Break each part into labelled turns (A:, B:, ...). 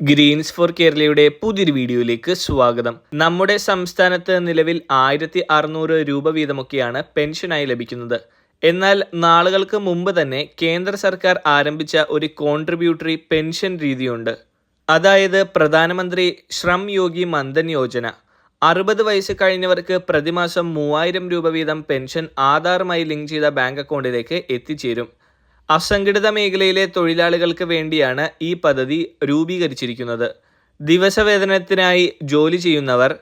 A: Green's four കേരളയുടെ പുതിയൊരു വീഡിയോയിലേക്ക് സ്വാഗതം. നമ്മുടെ സംസ്ഥാനത്ത് നിലവിൽ ആയിരത്തി അറുന്നൂറ് രൂപ വീതമൊക്കെയാണ് പെൻഷനായി ലഭിക്കുന്നത്. എന്നാൽ നാളുകൾക്ക് മുമ്പ് തന്നെ കേന്ദ്ര സർക്കാർ ആരംഭിച്ച ഒരു കോൺട്രിബ്യൂട്ടറി പെൻഷൻ രീതിയുണ്ട്. അതായത് പ്രധാനമന്ത്രി ശ്രം യോഗി മന്ദൻ യോജന. അറുപത് വയസ്സ് കഴിഞ്ഞവർക്ക് പ്രതിമാസം മൂവായിരം രൂപ വീതം പെൻഷൻ ആധാറുമായി ലിങ്ക് ചെയ്ത ബാങ്ക് അക്കൗണ്ടിലേക്ക് എത്തിച്ചേരും. അസംഘടിത മേഖലയിലെ തൊഴിലാളികൾക്ക് വേണ്ടിയാണ് ഈ പദ്ധതി രൂപീകരിച്ചിരിക്കുന്നത്. ദിവസവേതനത്തിനായി ജോലി ചെയ്യുന്നവർ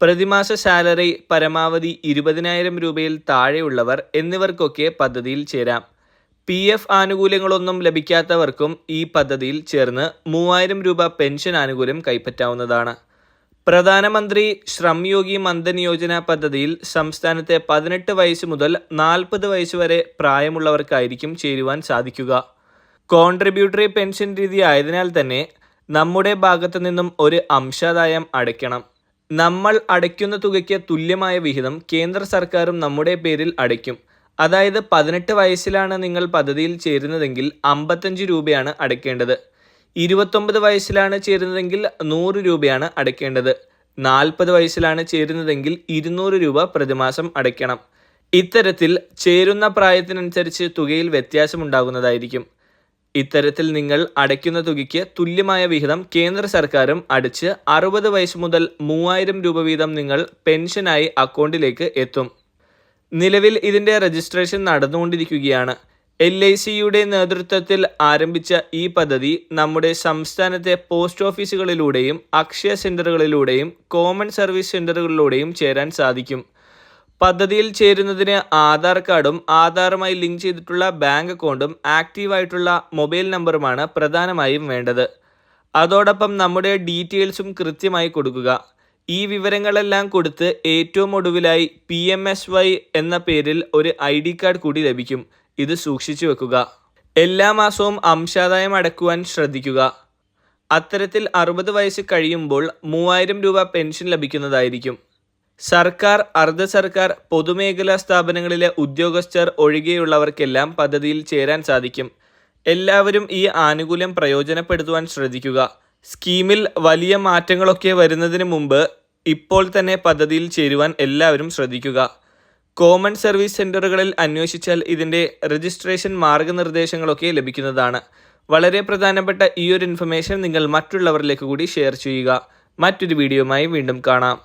A: പ്രതിമാസ സാലറി പരമാവധി ഇരുപതിനായിരം രൂപയിൽ താഴെയുള്ളവർ എന്നിവർക്കൊക്കെ പദ്ധതിയിൽ ചേരാം. പി എഫ് ആനുകൂല്യങ്ങളൊന്നും ലഭിക്കാത്തവർക്കും ഈ പദ്ധതിയിൽ ചേർന്ന് മൂവായിരം രൂപ പെൻഷൻ ആനുകൂല്യം കൈപ്പറ്റാവുന്നതാണ്. പ്രധാനമന്ത്രി ശ്രം യോഗി മന്ദൻ യോജന പദ്ധതിയിൽ സംസ്ഥാനത്തെ പതിനെട്ട് വയസ്സ് മുതൽ നാൽപ്പത് വയസ്സ് വരെ പ്രായമുള്ളവർക്കായിരിക്കും ചേരുവാൻ സാധിക്കുക. കോൺട്രിബ്യൂട്ടറി പെൻഷൻ രീതി ആയതിനാൽ തന്നെ നമ്മുടെ ഭാഗത്തു നിന്നും ഒരു അംശാദായം അടയ്ക്കണം. നമ്മൾ അടയ്ക്കുന്ന തുകയ്ക്ക് തുല്യമായ വിഹിതം കേന്ദ്ര സർക്കാരും നമ്മുടെ പേരിൽ അടയ്ക്കും. അതായത് പതിനെട്ട് വയസ്സിലാണ് നിങ്ങൾ പദ്ധതിയിൽ ചേരുന്നതെങ്കിൽ അമ്പത്തഞ്ച് രൂപയാണ് അടയ്ക്കേണ്ടത്. ഇരുപത്തൊമ്പത് വയസ്സിലാണ് ചേരുന്നതെങ്കിൽ നൂറ് രൂപയാണ് അടയ്ക്കേണ്ടത്. നാൽപ്പത് വയസ്സിലാണ് ചേരുന്നതെങ്കിൽ ഇരുന്നൂറ് രൂപ പ്രതിമാസം അടയ്ക്കണം. ഇത്തരത്തിൽ ചേരുന്ന പ്രായത്തിനനുസരിച്ച് തുകയിൽ വ്യത്യാസമുണ്ടാകുന്നതായിരിക്കും. ഇത്തരത്തിൽ നിങ്ങൾ അടയ്ക്കുന്ന തുകയ്ക്ക് തുല്യമായ വിഹിതം കേന്ദ്ര സർക്കാരും അടിച്ച് അറുപത് വയസ്സ് മുതൽ മൂവായിരം രൂപ വീതം നിങ്ങൾ പെൻഷനായി അക്കൗണ്ടിലേക്ക് എത്തും. നിലവിൽ ഇതിന്റെ രജിസ്ട്രേഷൻ നടന്നുകൊണ്ടിരിക്കുകയാണ്. എൽ ഐ സിയുടെ നേതൃത്വത്തിൽ ആരംഭിച്ച ഈ പദ്ധതി നമ്മുടെ സംസ്ഥാനത്തെ പോസ്റ്റ് ഓഫീസുകളിലൂടെയും അക്ഷയ സെന്ററുകളിലൂടെയും കോമൺ സർവീസ് സെന്ററുകളിലൂടെയും ചേരാൻ സാധിക്കും. പദ്ധതിയിൽ ചേരുന്നതിന് ആധാർ കാർഡും ആധാറുമായി ലിങ്ക് ചെയ്തിട്ടുള്ള ബാങ്ക് അക്കൗണ്ടും ആക്റ്റീവായിട്ടുള്ള മൊബൈൽ നമ്പറുമാണ് പ്രധാനമായും വേണ്ടത്. അതോടൊപ്പം നമ്മുടെ ഡീറ്റെയിൽസും കൃത്യമായി കൊടുക്കുക. ഈ വിവരങ്ങളെല്ലാം കൊടുത്ത് ഏറ്റവും ഒടുവിലായി പി എം എസ് വൈ എന്ന പേരിൽ ഒരു ഐ ഡി കാർഡ് കൂടി ലഭിക്കും. ഇത് സൂക്ഷിച്ചു വെക്കുക. എല്ലാ മാസവും അംശാദായം അടക്കുവാൻ ശ്രദ്ധിക്കുക. അത്തരത്തിൽ അറുപത് വയസ്സ് കഴിയുമ്പോൾ മൂവായിരം രൂപ പെൻഷൻ ലഭിക്കുന്നതായിരിക്കും. സർക്കാർ അർദ്ധ സർക്കാർ പൊതുമേഖലാ സ്ഥാപനങ്ങളിലെ ഉദ്യോഗസ്ഥർ ഒഴികെയുള്ളവർക്കെല്ലാം പദ്ധതിയിൽ ചേരാൻ സാധിക്കും. എല്ലാവരും ഈ ആനുകൂല്യം പ്രയോജനപ്പെടുത്തുവാൻ ശ്രദ്ധിക്കുക. സ്കീമിൽ വലിയ മാറ്റങ്ങളൊക്കെ വരുന്നതിന് മുമ്പ് ഇപ്പോൾ തന്നെ പദ്ധതിയിൽ ചേരുവാൻ എല്ലാവരും ശ്രദ്ധിക്കുക. കോമൺ സർവീസ് സെന്ററുകളിൽ അന്വേഷിച്ചാൽ ഇതിന്റെ രജിസ്ട്രേഷൻ മാർഗനിർദ്ദേശങ്ങളൊക്കെ ലഭിക്കുന്നതാണ്. വളരെ പ്രധാനപ്പെട്ട ഈ ഒരു ഇൻഫർമേഷൻ നിങ്ങൾ മറ്റുള്ളവരിലേക്ക് കൂടി ഷെയർ ചെയ്യുക. മറ്റൊരു വീഡിയോയുമായി വീണ്ടും കാണാം.